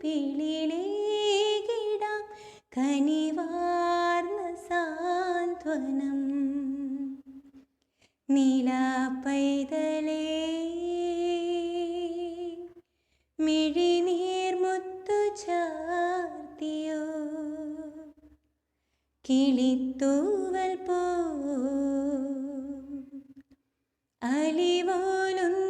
പിളിലേകിടാം കനിവാർന്ന സാന്ത്വനം. നീലാപ്പൈതലേ മിഴിനീർമുത്തു ചാർത്തിയോ കിളിത്തൂവൽ പോ. അലിവോലുന്ന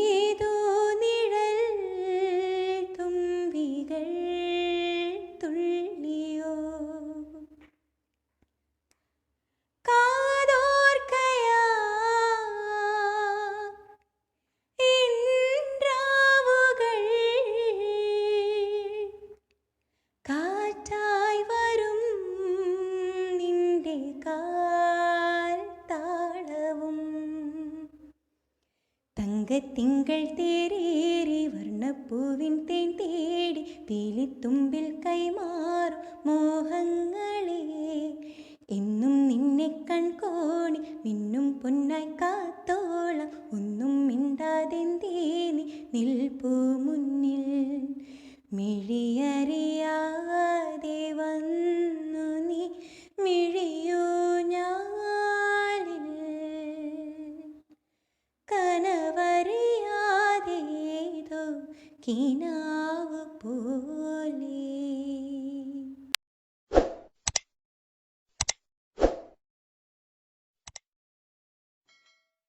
തങ്കത്തിങ്കൾ തേരേറി വർണപ്പൂവിൻ തേൻ തേടി പീലിത്തുമ്പിൽ കൈമാറും മോഹങ്ങളെ. എന്നും നിന്നെ കൺകോണി മിന്നും പൊന്നായി കാത്തോളം ഒന്നും മിണ്ടാതെന്തേ നീ നിൽപ്പൂ മുന്നിൽ. മിഴിയറിയാതെ കിനാവ് പോലെ